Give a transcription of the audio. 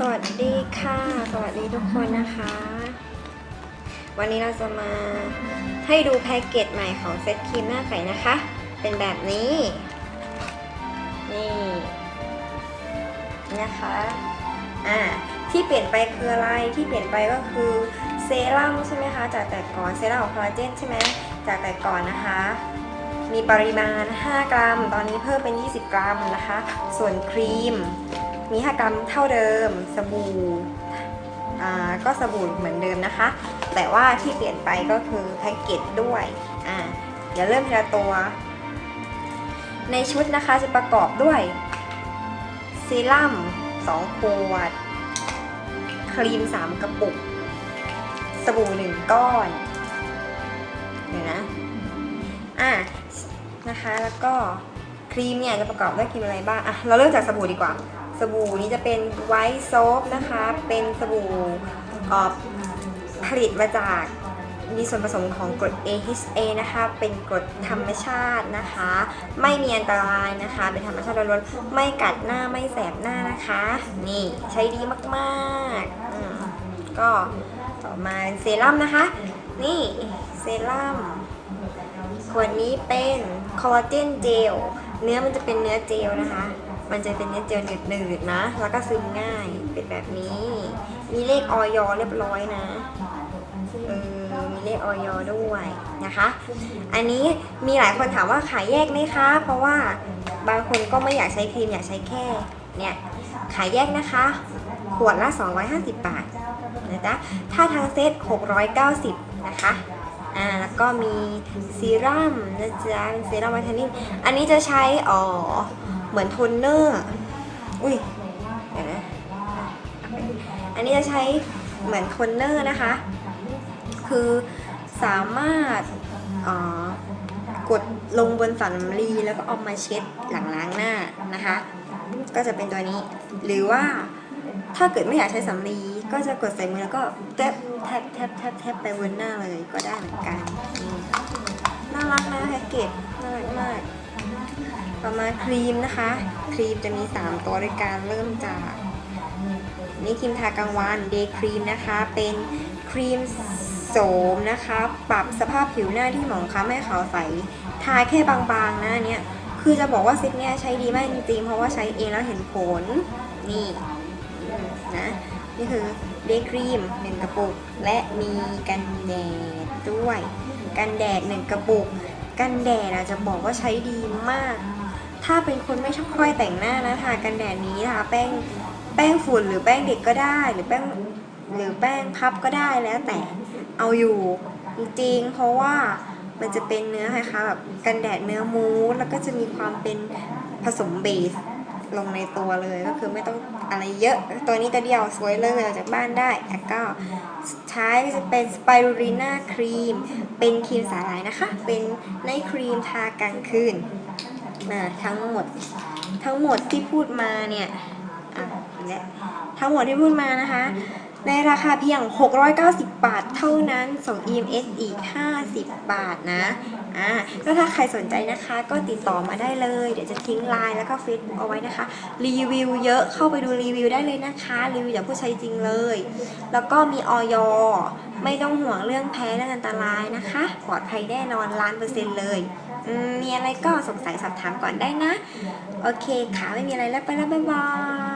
สวัสดีค่ะ สวัสดีทุกคนนะคะ วันนี้เราจะมาให้ดูแพ็กเกจใหม่ของเซตครีมหน้าใสนะคะ เป็นแบบนี้นี่นี่นะคะอ่าที่เปลี่ยนไปคืออะไรที่เปลี่ยนไปก็คือเซรั่มใช่ไหมคะ จากแต่ก่อนเซรั่มของคอลลาเจนใช่ไหมจากแต่ก่อนนะคะ มีปริมาณ 5 กรัม ตอนนี้เพิ่มเป็น 20 กรัมนะคะ ส่วนครีม มี5กรัมเท่าเดิม สบู่ก็สบู่เหมือนเดิมนะคะ แต่ว่าที่เปลี่ยนไปก็คือแพ็กเกจด้วยอ่าเดี๋ยวเริ่มทีละตัว ในชุดนะคะจะประกอบด้วยเซรั่ม2ขวด ครีม 3 กระปุก สบู่ 1 ก้อนเดี๋ยวนะอะนะคะแล้วก็ครีมเนี่ยจะประกอบด้วยครีมอะไรบ้างอะเราเริ่มจากสบู่ดีกว่า สบู่นี้จะเป็นไวท์โซฟนะคะ เป็นสบู่ผลิตมาจากมีส่วนผสมของกรด AHA นะคะ เป็นกรดธรรมชาตินะคะ ไม่มีอันตรายนะคะ เป็นธรรมชาติล้วนๆ ไม่กัดหน้า ไม่แสบหน้านะคะ นี่ใช้ดีมากๆอืก็ต่อมาเป็นเซรั่มนะคะ นี่เซรั่มขวดนี้เป็นคอลลาเจนเจล เนื้อมันจะเป็นเนื้อเจลนะคะ มันจะเป็นเนื้อเจลหนืดๆนะ แล้วก็ซึมง่าย เป็นแบบนี้ มีเลขออยเรียบร้อยนะเออมีเลขออยด้วยนะคะ อันนี้มีหลายคนถามว่าขายแยกไหมคะ เพราะว่าบางคนก็ไม่อยากใช้ครีมอยากใช้แค่เนี่ยขายแยกนะคะ ขวดละ 250 บาทนะจ๊ะถ้าทางเซต 690 นะคะอ่าแล้วก็มีซีรั่มนะจ๊ะเป็นซีรั่มไวท์เทนนิ่งอันนี้จะใช้อ๋อ เหมือนโทนเนอร์ อุ้ยเดี๋ยวนะ อันนี้จะใช้เหมือนโทนเนอร์นะคะ คือสามารถกดลงบนสันลีแล้วก็เอามาเช็ดหลังล้างหน้านะคะ ก็จะเป็นตัวนี้ หรือว่าถ้าเกิดไม่อยากใช้สำลีก็จะกดใส่มือแล้วก็แทบแทบแทบแทบแทบไปบนหน้าเลยก็ได้เหมือนกันนี่น่ารักนะแพ็กเกจน่ารักมาก ต่อมาครีมนะคะ ครีมจะมี 3 ตัวด้วยกันเริ่มจาก นี่ครีมทากลางวันเดย์ครีมนะคะ เป็นครีมโสมนะคะ ปรับสภาพผิวหน้าที่หมองคล้ำให้ขาวใส ทาแค่บางๆนะอันเนี่ย คือจะบอกว่าเซตเนี้ยใช้ดีมากจริงๆ เพราะว่าใช้เองแล้วเห็นผล นี่นะ นี่คือเดย์ครีมหนึ่งกระปุก และมีกันแดดด้วย กันแดดหนึ่งกระปุก กันแดดอะจะบอกว่าใช้ดีมาก ถ้าเป็นคนไม่ชอบค่อยแต่งหน้านะทากันแดดนี้ทาแป้งแป้งฝุ่นหรือแป้งเด็กก็ได้ หรือแป้งหรือแป้งพับก็ได้แล้วแต่เอาอยู่จริงๆเพราะว่ามันจะเป็นเนื้อคล้ายๆแบบกันแดดเนื้อมูสแล้วก็จะมีความเป็นผสมเบส ลงในตัวเลยก็คือไม่ต้องอะไรเยอะ ตัวนี้ตัวเดียวสวยเลยออกจากบ้านได้แล้วก็ใช้จะเป็นสไปรูลิน่าครีม เป็นครีมสาหร่ายนะคะ เป็นในครีมทากลางคืนอ่าทั้งหมดทั้งหมดที่พูดมาเนี่ย และทั้งหมดที่พูดมานะคะ ในราคาเพียง 690 บาทเท่านั้นส่ง EMS อีก 50 บาทนะอ่าก็ถ้าใครสนใจนะคะก็ติดต่อมาได้เลย เดี๋ยวจะทิ้งไลน์แล้วก็เฟซเอาไว้นะคะ รีวิวเยอะเข้าไปดูรีวิวได้เลยนะคะรีวิวจากผู้ใช้จริงเลย แล้วก็มีออยไม่ต้องห่วงเรื่องแพ้เรื่องอันตรายนะคะปลอดภัยแน่นอนล้านเปอร์เซ็นต์เลยมีอะไรก็สงสัยสอบถามก่อนได้นะ โอเคค่ะ ไม่มีอะไรแล้วไปแล้ว บ๊ายบาย